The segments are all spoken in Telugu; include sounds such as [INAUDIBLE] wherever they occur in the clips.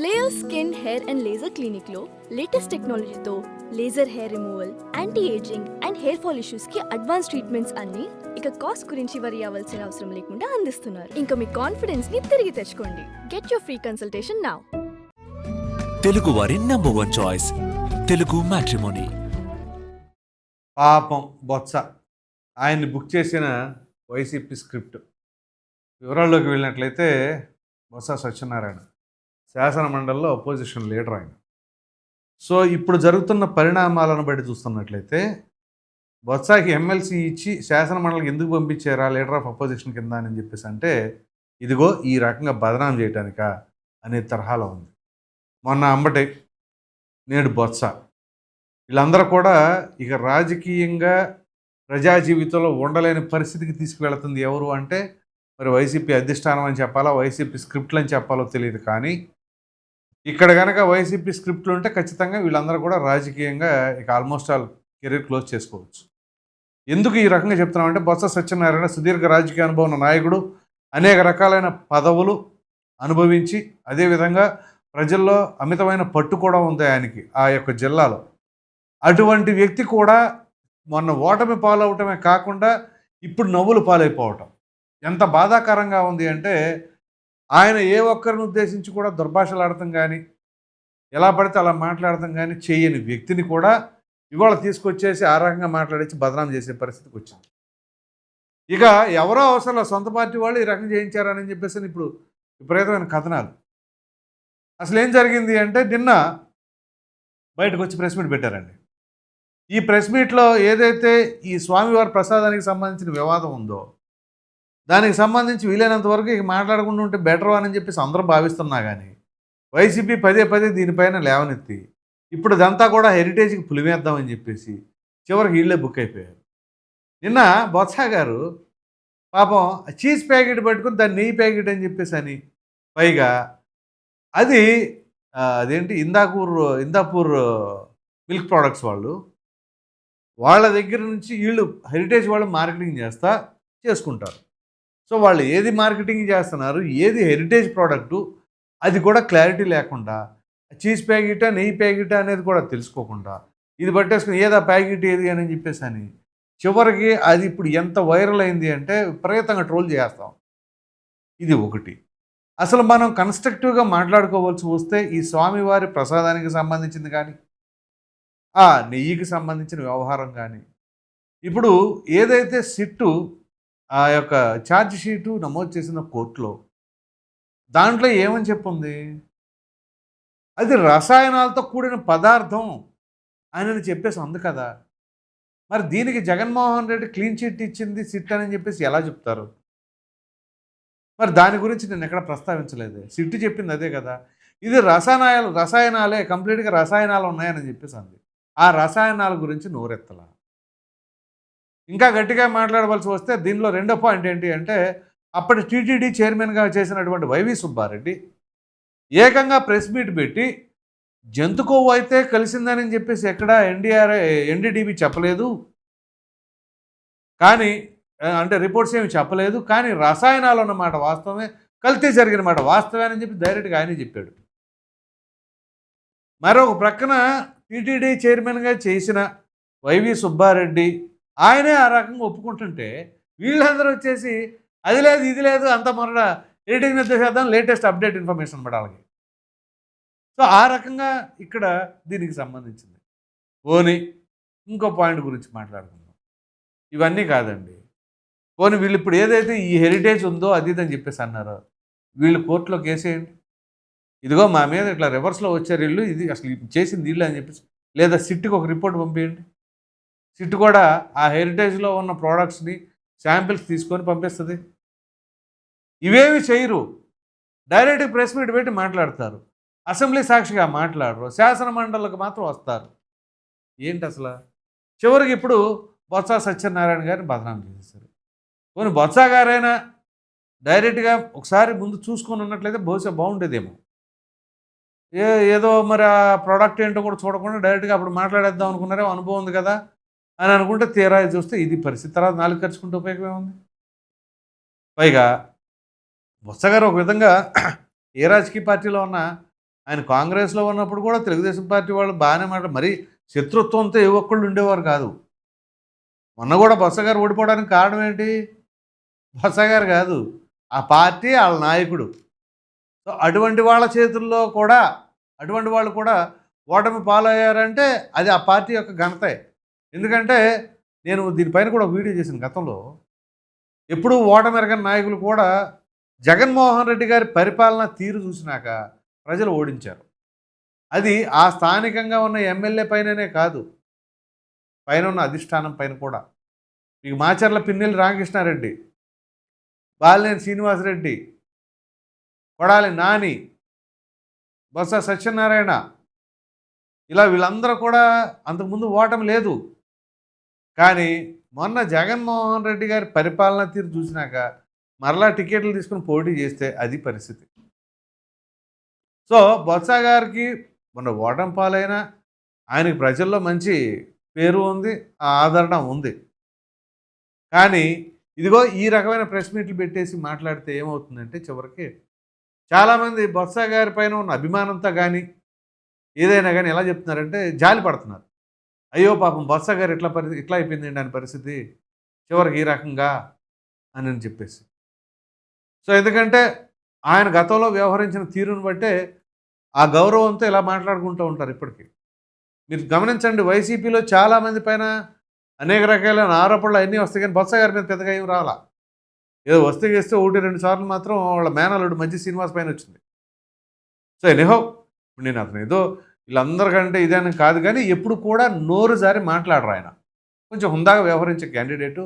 Layer skin hair and laser క్లినిక్లో latest టెక్నాలజీతో laser hair removal anti aging and hair fall ఇష్యూస్కి advance treatments అన్ని ఇక కాస్ట్ గురించి వరి అవ్వాల్సిన అవసరం లేకుండా అందిస్తున్నారు. ఇంకా మీ కాన్ఫిడెన్స్ని తిరిగి తెచ్చుకోండి. Get your free consultation now Telugu వారి number one choice Telugu matrimony పాపం బొత్స. ఆయన్ని బుక్ చేసిన వైసీపీ స్క్రిప్ట్ వివరాల్లోకి వెళ్ళినట్లయితే బొత్స సత్యనారాయణ. శాసన మండలిలో అపోజిషన్ లీడర్ ఆయన. సో ఇప్పుడు జరుగుతున్న పరిణామాలను బట్టి చూస్తున్నట్లయితే బొత్సాకి ఎమ్మెల్సీ ఇచ్చి శాసన మండలికి ఎందుకు పంపించారా లీడర్ ఆఫ్ అపోజిషన్ కింద అని చెప్పేసి అంటే ఇదిగో ఈ రకంగా బదనాం చేయటానికా అనే తరహాలో ఉంది. మొన్న అంబటే నేడు బొత్స. వీళ్ళందరూ కూడా ఇక రాజకీయంగా ప్రజా జీవితంలో ఉండలేని పరిస్థితికి తీసుకువెళుతుంది ఎవరు అంటే మరి వైసీపీ అధిష్టానం అని చెప్పాలా వైసీపీ స్క్రిప్ట్లు అని చెప్పాలో తెలియదు కానీ ఇక్కడ కనుక వైసీపీ స్క్రిప్ట్లు ఉంటే ఖచ్చితంగా వీళ్ళందరూ కూడా రాజకీయంగా ఇక ఆల్మోస్ట్ ఆల్ కెరీర్ క్లోజ్ చేసుకోవచ్చు. ఎందుకు ఈ రకంగా చెప్తున్నామంటే బొత్స సత్యనారాయణ సుదీర్ఘ రాజకీయ అనుభవం ఉన్న నాయకుడు అనేక రకాలైన పదవులు అనుభవించి అదేవిధంగా ప్రజల్లో అమితమైన పట్టు కూడా ఉంది ఆయనకి ఆ యొక్క జిల్లాలో. అటువంటి వ్యక్తి కూడా మొన్న ఓటమి పాలవటమే కాకుండా ఇప్పుడు నవ్వులు పాలైపోవటం. ఎంత బాధాకరంగా ఉంది అంటే ఆయన ఏ ఒక్కరిని ఉద్దేశించి కూడా దుర్భాషలాడటం కానీ ఎలా పడితే అలా మాట్లాడటం కానీ చేయని వ్యక్తిని కూడా ఇవాళ తీసుకొచ్చేసి ఆ రకంగా మాట్లాడేసి బదనాం చేసే పరిస్థితికి వచ్చింది. ఇక ఎవరో అవసరం సొంత పార్టీ వాళ్ళు ఈ రకం చేయించారని చెప్పేసి ఇప్పుడు విపరీతమైన కథనాలు. అసలు ఏం జరిగింది అంటే నిన్న బయటకు వచ్చి ప్రెస్ మీట్ పెట్టారండి. ఈ ప్రెస్ మీట్లో ఏదైతే ఈ స్వామివారి ప్రసాదానికి సంబంధించిన వివాదం ఉందో దానికి సంబంధించి వీలైనంత వరకు ఇక మాట్లాడకుండా ఉంటే బెటర్ అని చెప్పేసి అందరూ భావిస్తున్నా కానీ వైసీపీ పదే పదే దీనిపైన లేవనెత్తి ఇప్పుడు ఇదంతా కూడా హెరిటేజ్కి పులివేద్దామని చెప్పేసి చివరికి వీళ్ళే బుక్ అయిపోయారు. నిన్న బొత్స గారు పాపం చీజ్ ప్యాకెట్ పట్టుకుని దాన్ని నెయ్యి ప్యాకెట్ అని చెప్పేసి అని పైగా అది అదేంటి ఇందాకూర్ ఇందాపూర్ మిల్క్ ప్రోడక్ట్స్ వాళ్ళు వాళ్ళ దగ్గర నుంచి వీళ్ళు హెరిటేజ్ వాళ్ళు మార్కెటింగ్ చేస్తా చేసుకుంటారు. సో వాళ్ళు ఏది మార్కెటింగ్ చేస్తున్నారు ఏది హెరిటేజ్ ప్రోడక్టు అది కూడా క్లారిటీ లేకుండా చీజ్ ప్యాకెట్ నెయ్యి ప్యాకెట్ అనేది కూడా తెలుసుకోకుండా ఇది పట్టేసుకుని ఏదా ప్యాకెట్ ఏది అని చెప్పేసి అని చివరికి అది ఇప్పుడు ఎంత వైరల్ అయింది అంటే విపరీతంగా ట్రోల్ చేస్తాం. ఇది ఒకటి. అసలు మనం కన్స్ట్రక్టివ్గా మాట్లాడుకోవాల్సి వస్తే ఈ స్వామివారి ప్రసాదానికి సంబంధించింది కానీ ఆ నెయ్యికి సంబంధించిన వ్యవహారం కానీ ఇప్పుడు ఏదైతే సిట్టు ఆ యొక్క ఛార్జ్ షీటు నమోదు చేసిన కోర్టులో దాంట్లో ఏమని చెప్పుంది? అది రసాయనాలతో కూడిన పదార్థం అని చెప్పేసి ఉంది కదా. మరి దీనికి జగన్మోహన్ రెడ్డి క్లీన్ చిట్ ఇచ్చింది సిట్ అని చెప్పేసి ఎలా చెప్తారు? మరి దాని గురించి నేను ఎక్కడ ప్రస్తావించలేదు. సిట్టు చెప్పింది అదే కదా. ఇది రసాయనాలు రసాయనాలే కంప్లీట్గా రసాయనాలు ఉన్నాయని చెప్పేసి అంది. ఆ రసాయనాల గురించి నోరెత్తల. ఇంకా గట్టిగా మాట్లాడవలసి వస్తే దీనిలో రెండో పాయింట్ ఏంటి అంటే అప్పటి టీటీడీ చైర్మన్గా చేసినటువంటి వైవి సుబ్బారెడ్డి ఏకంగా ప్రెస్ మీట్ పెట్టి జంతు కొవ్వు అయితే కలిసిందని చెప్పేసి ఎక్కడ ఎన్డీఆర్ ఎన్డీడీబీ చెప్పలేదు. కానీ అంటే రిపోర్ట్స్ ఏమి చెప్పలేదు. కానీ రసాయనాలు అన్నమాట వాస్తవమే. కల్తీ జరిగిన మాట వాస్తవే అని చెప్పి డైరెక్ట్గా ఆయనే చెప్పాడు. మరొక ప్రక్కన టీటీడీ చైర్మన్గా చేసిన వైవి సుబ్బారెడ్డి ఆయనే ఆ రకంగా ఒప్పుకుంటుంటే వీళ్ళందరూ వచ్చేసి అది లేదు ఇది లేదు అంత మొరడ ఎడిటింగ్ చేద్దాం లేటెస్ట్ అప్డేట్ ఇన్ఫర్మేషన్ అనమాట వాళ్ళకి. సో ఆ రకంగా ఇక్కడ దీనికి సంబంధించింది. పోనీ ఇంకో పాయింట్ గురించి మాట్లాడుకుందాం. ఇవన్నీ కాదండి. పోనీ వీళ్ళు ఇప్పుడు ఏదైతే ఈ హెరిటేజ్ ఉందో అది ఇది అని చెప్పేసి అన్నారో వీళ్ళు కోర్టులో కేసేయండి ఇదిగో మా మీద ఇట్లా రివర్స్లో వచ్చారు వీళ్ళు ఇది అసలు చేసింది వీళ్ళు అని చెప్పేసి లేదా సిట్కి ఒక రిపోర్ట్ పంపించండి సిట్ కూడా ఆ హెరిటేజ్లో ఉన్న ప్రోడక్ట్స్ని శాంపిల్స్ తీసుకొని పంపిస్తుంది. ఇవేమి చేయరు. డైరెక్ట్ ప్రెస్ మీట్ పెట్టి మాట్లాడతారు. అసెంబ్లీ సాక్షిగా మాట్లాడరు. శాసన మండలికి మాత్రం వస్తారు. ఏంటి అసలు? చివరికి ఇప్పుడు బొత్స సత్యనారాయణ గారిని బదనాం చేసేసారు పోనీ బొత్స గారైనా డైరెక్ట్గా ఒకసారి ముందు చూసుకొని ఉన్నట్లయితే బహుశా బాగుండేదేమో. ఏ ఏదో మరి ఆ ప్రోడక్ట్ ఏంటో కూడా చూడకుండా డైరెక్ట్గా అప్పుడు మాట్లాడేద్దాం అనుకున్నారే అనుభవం ఉంది కదా. అని అనుకుంటే తీరా చూస్తే ఇది పరిస్థితి. తర్వాత నాలుగు ఖర్చుకుంటే ఉపయోగం ఏముంది? పైగా బొత్స గారు ఒక విధంగా [CLEARS THROAT] ఏ రాజకీయ పార్టీలో ఉన్నా ఆయన కాంగ్రెస్లో ఉన్నప్పుడు కూడా తెలుగుదేశం పార్టీ వాళ్ళు బాగానే మాట మరీ శత్రుత్వంతో ఏ ఒక్కళ్ళు ఉండేవారు కాదు. మొన్న కూడా బొత్స గారు ఓడిపోవడానికి కారణం ఏంటి? బొత్స గారు కాదు ఆ పార్టీ వాళ్ళ నాయకుడు. సో అటువంటి వాళ్ళ చేతుల్లో కూడా అటువంటి వాళ్ళు కూడా ఓటమి పాలయ్యారంటే అది ఆ పార్టీ యొక్క ఘనతే. ఎందుకంటే నేను దీనిపైన కూడా వీడియో చేసిన గతంలో. ఎప్పుడు ఓటమెరగని నాయకులు కూడా జగన్మోహన్ రెడ్డి గారి పరిపాలన తీరు చూసినాక ప్రజలు ఓడించారు. అది ఆ స్థానికంగా ఉన్న ఎమ్మెల్యే పైననే కాదు పైన ఉన్న అధిష్టానం పైన కూడా. మీకు మాచర్ల పిన్నెల్లి రామకృష్ణారెడ్డి బాలినేని శ్రీనివాసరెడ్డి కొడాలి నాని బొత్స సత్యనారాయణ ఇలా వీళ్ళందరూ కూడా అంతకుముందు ఓటమి లేదు. కానీ మొన్న జగన్మోహన్ రెడ్డి గారి పరిపాలన తీరు చూసినాక మరలా టికెట్లు తీసుకుని పోటీ చేస్తే అది పరిస్థితి. సో బొత్స గారికి మొన్న ఓటం పాలైనా ఆయనకి ప్రజల్లో మంచి పేరు ఉంది ఆ ఆదరణ ఉంది. కానీ ఇదిగో ఈ రకమైన ప్రెస్ మీట్లు పెట్టేసి మాట్లాడితే ఏమవుతుందంటే చివరికి చాలామంది బొత్స గారి పైన ఉన్న అభిమానంతో కానీ ఏదైనా కానీ ఎలా చెప్తున్నారంటే జాలి పడుతున్నారు. అయ్యో పాపం బొత్స గారు ఇట్లా పరి ఇట్లా అయిపోయింది అని పరిస్థితి. చివరికి ఈ రకంగా అని అని చెప్పేసి. సో ఎందుకంటే ఆయన గతంలో వ్యవహరించిన తీరును బట్టే ఆ గౌరవంతో ఇలా మాట్లాడుకుంటూ ఉంటారు ఇప్పటికీ. మీరు గమనించండి వైసీపీలో చాలామంది పైన అనేక రకాలైన ఆరోపణలు అన్నీ వస్తాయి కానీ బొత్స గారి మీద పెద్దగా ఏం రాలా. ఏదో వస్తే చేస్తే ఒకటి రెండు సార్లు మాత్రం వాళ్ళ మేనలుడు మంచి శ్రీనివాస్ పైన వచ్చింది. సో ఎనిహో ఇప్పుడు నేను అతను ఏదో వీళ్ళందరికంటే ఇదని కాదు కానీ ఎప్పుడు కూడా నోరు జారి మాట్లాడరు ఆయన. కొంచెం హుందాగా వ్యవహరించే క్యాండిడేటు.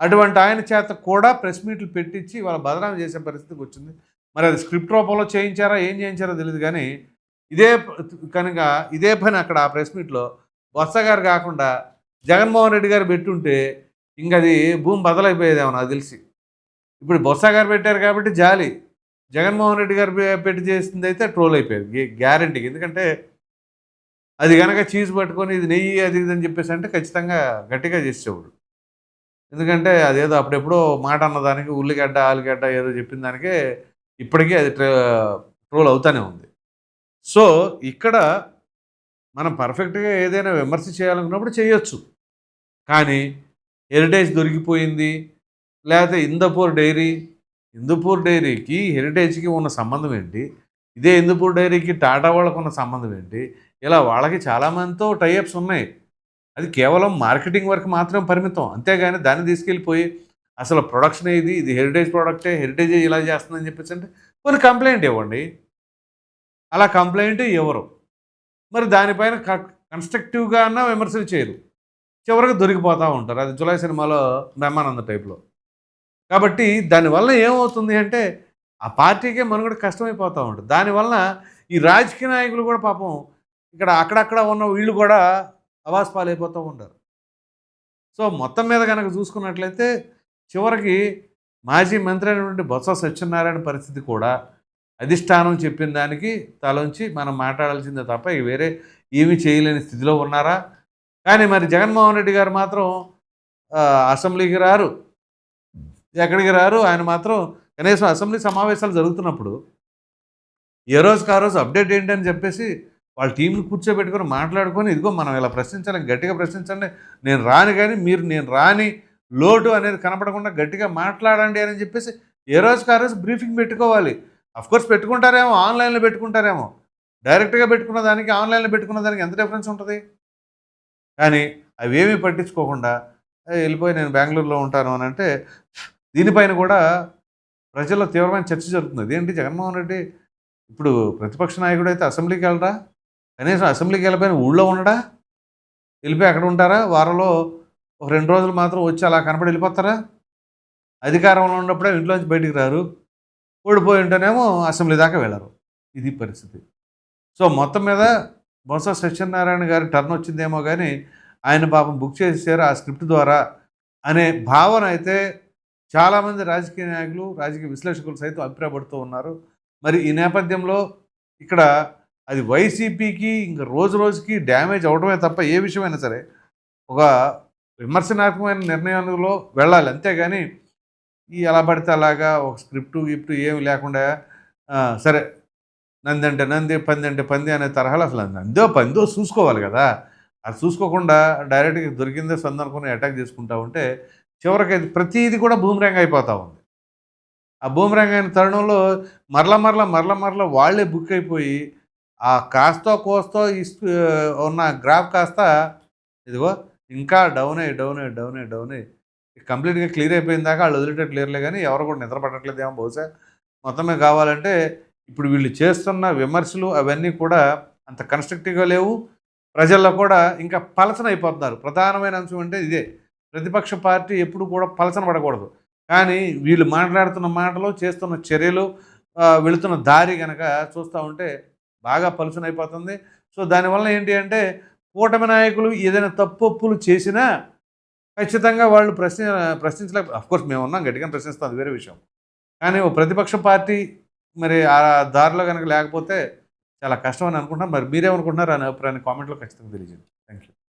అటువంటి ఆయన చేత కూడా ప్రెస్ మీట్లు పెట్టించి వాళ్ళ బదనాం చేసే పరిస్థితికి వచ్చింది. మరి అది స్క్రిప్ట్ రూపంలో చేయించారా ఏం చేయించారో తెలియదు కానీ ఇదే కనుక ఇదే పని అక్కడ ఆ ప్రెస్ మీట్లో బొత్స గారు కాకుండా జగన్మోహన్ రెడ్డి గారు పెట్టుంటే ఇంక అది భూమి బదలైపోయేదేమో నాకు తెలిసి. ఇప్పుడు బొత్స గారు పెట్టారు కాబట్టి జాలి. జగన్మోహన్ రెడ్డి గారు పెట్టి చేసింది అయితే ట్రోల్ అయిపోయింది. గ్యారంటీకి ఎందుకంటే అది కనుక చీజ్ పట్టుకొని ఇది నెయ్యి అది ఇది అని చెప్పేసి అంటే ఖచ్చితంగా గట్టిగా చేసేవాడు. ఎందుకంటే అదేదో అప్పుడెప్పుడో మాట అన్నదానికి ఉల్లిగడ్డ ఆలుగడ్డ ఏదో చెప్పిన దానికే ఇప్పటికీ అది ట్రోల్ అవుతానే ఉంది. సో ఇక్కడ మనం పర్ఫెక్ట్గా ఏదైనా విమర్శ చేయాలనుకున్నప్పుడు చేయొచ్చు. కానీ హెరిటేజ్ దొరికిపోయింది. లేకపోతే ఇందపూర్ డైరీ ఇందుపూర్ డైరీకి హెరిటేజ్కి ఉన్న సంబంధం ఏంటి? ఇదే ఇందుపూర్ డైరీకి టాటా వాళ్ళకు ఉన్న సంబంధం ఏంటి? ఇలా వాళ్ళకి చాలామందితో టైఅప్స్ ఉన్నాయి. అది కేవలం మార్కెటింగ్ వరకు మాత్రం పరిమితం. అంతేగాని దాన్ని తీసుకెళ్ళిపోయి అసలు ప్రొడక్షన్ ఏది? ఇది హెరిటేజ్ ప్రోడక్టే? హెరిటేజ్ ఇలా చేస్తుందని చెప్పేసి అంటే కొన్ని కంప్లైంట్ ఇవ్వండి. అలా కంప్లైంట్ ఇవ్వరు మరి దానిపైన కన్స్ట్రక్టివ్గా అన్న విమర్శలు చేయరు. చివరికి దొరికిపోతూ ఉంటారు. అది జులై సినిమాలో బ్రహ్మానంద టైప్లో. కాబట్టి దానివల్ల ఏమవుతుంది అంటే ఆ పార్టీకే మనుగడ కష్టమైపోతూ ఉంటుంది. దానివల్ల ఈ రాజకీయ నాయకులు కూడా పాపం ఇక్కడ అక్కడక్కడ ఉన్న వీళ్ళు కూడా అవాస్పాలైపోతూ ఉంటారు. సో మొత్తం మీద కనుక చూసుకున్నట్లయితే చివరికి మాజీ మంత్రి అయినటువంటి బొత్స సత్యనారాయణ పరిస్థితి కూడా అధిష్టానం చెప్పిన దానికి తలంచి మనం మాట్లాడాల్సిందే తప్ప ఇక వేరే ఏమీ చేయలేని స్థితిలో ఉన్నారా? కానీ మరి జగన్మోహన్ రెడ్డి గారు మాత్రం అసెంబ్లీకి రారు. ఎక్కడికి రారు? ఆయన మాత్రం కనీసం అసెంబ్లీ సమావేశాలు జరుగుతున్నప్పుడు ఏ రోజుకి ఆ రోజు అప్డేట్ ఏంటి అని చెప్పేసి వాళ్ళ టీంని కూర్చోబెట్టుకొని మాట్లాడుకొని ఇదిగో మనం ఇలా ప్రశ్నించాలి గట్టిగా ప్రశ్నించండి నేను రాని కానీ మీరు నేను రాని లోటు అనేది కనపడకుండా గట్టిగా మాట్లాడండి అని చెప్పేసి ఏ రోజుకి ఆ రోజు బ్రీఫింగ్ పెట్టుకోవాలి. అఫ్కోర్స్ పెట్టుకుంటారేమో ఆన్లైన్లో పెట్టుకుంటారేమో. డైరెక్ట్గా పెట్టుకున్న దానికి ఆన్లైన్లో పెట్టుకున్న దానికి ఎంత డిఫరెన్స్ ఉంటుంది? కానీ అవేమీ పట్టించుకోకుండా వెళ్ళిపోయి నేను బెంగళూరులో ఉంటాను అని అంటే దీనిపైన కూడా ప్రజల్లో తీవ్రమైన చర్చ జరుగుతుంది. ఏంటి జగన్మోహన్ రెడ్డి ఇప్పుడు ప్రతిపక్ష నాయకుడు అయితే అసెంబ్లీకి వెళ్ళరా? కనీసం అసెంబ్లీకి వెళ్ళిపోయిన ఊళ్ళో ఉండడా? వెళ్ళిపోయి అక్కడ ఉంటారా? వారంలో ఒక రెండు రోజులు మాత్రం వచ్చి అలా కనపడి వెళ్ళిపోతారా? అధికారంలో ఉన్నప్పుడే ఇంట్లోంచి బయటికి రారు. ఓడిపోయి ఉంటేనేమో అసెంబ్లీ దాకా వెళ్ళరు. ఇది పరిస్థితి. సో మొత్తం మీద బొత్స సత్యనారాయణ గారి టర్న్ వచ్చిందేమో కానీ ఆయన పాపం బుక్ చేసేసారు ఆ స్క్రిప్ట్ ద్వారా అనే భావన అయితే చాలామంది రాజకీయ నాయకులు రాజకీయ విశ్లేషకులు సైతం అభిప్రాయపడుతూ ఉన్నారు. మరి ఈ నేపథ్యంలో ఇక్కడ అది వైసీపీకి ఇంకా రోజు రోజుకి డ్యామేజ్ అవడమే తప్ప ఏ విషయమైనా సరే ఒక విమర్శనాత్మకమైన నిర్ణయంలో వెళ్ళాలి. అంతేగాని ఈ ఎలా పడితే అలాగా ఒక స్క్రిప్ట్ గిఫ్ట్ ఏమి లేకుండా సరే నంది అంటే నంది పంది అంటే పంది అనే తరహాలు అసలు నందో పందో చూసుకోవాలి కదా. అది చూసుకోకుండా డైరెక్ట్గా దొరికిందే సందనుకుని అటాక్ చేసుకుంటా ఉంటే చివరికి అది ప్రతిదీ కూడా బూమరాంగ్ అయిపోతూ ఉంది. ఆ బూమరాంగ్ అయిన తరుణంలో మరల మరల మరల మరల వాళ్ళే బుక్ అయిపోయి ఆ కాస్తో కోస్తో ఇస్తూ ఉన్న గ్రాఫ్ కాస్త ఇదిగో ఇంకా డౌన్ అయ్యి డౌన్ అయ్యి డౌన్ అయ్యి డౌన్ అయ్యి కంప్లీట్గా క్లియర్ అయిపోయిన దాకా వాళ్ళు వదిలేటట్టు క్లియర్లే కానీ ఎవరు కూడా నిద్రపడట్లేదేమో బహుశా. మొత్తమే కావాలంటే ఇప్పుడు వీళ్ళు చేస్తున్న విమర్శలు అవన్నీ కూడా అంత కన్స్ట్రక్టివ్గా లేవు. ప్రజల్లో కూడా ఇంకా పలసన అయిపోతున్నారు. ప్రధానమైన అంశం అంటే ఇదే. ప్రతిపక్ష పార్టీ ఎప్పుడు కూడా పలసన పడకూడదు. కానీ వీళ్ళు మాట్లాడుతున్న మాటలు చేస్తున్న చర్యలు వెళుతున్న దారి కనుక చూస్తూ ఉంటే బాగా పలుసన అయిపోతుంది. సో దానివల్ల ఏంటి అంటే కూటమి నాయకులు ఏదైనా తప్పు చేసినా ఖచ్చితంగా వాళ్ళు ప్రశ్న ప్రశ్నించలేక అఫ్కోర్స్ మేము ఉన్నాం గట్టిగా ప్రశ్నిస్తాం అది వేరే విషయం. కానీ ఓ ప్రతిపక్ష పార్టీ మరి ఆ దారిలో కనుక లేకపోతే చాలా కష్టం అని అనుకుంటున్నాం మరి మీరేమనుకుంటున్నారు అనే అభిప్రాయాన్ని కామెంట్లో ఖచ్చితంగా తెలియజేయండి.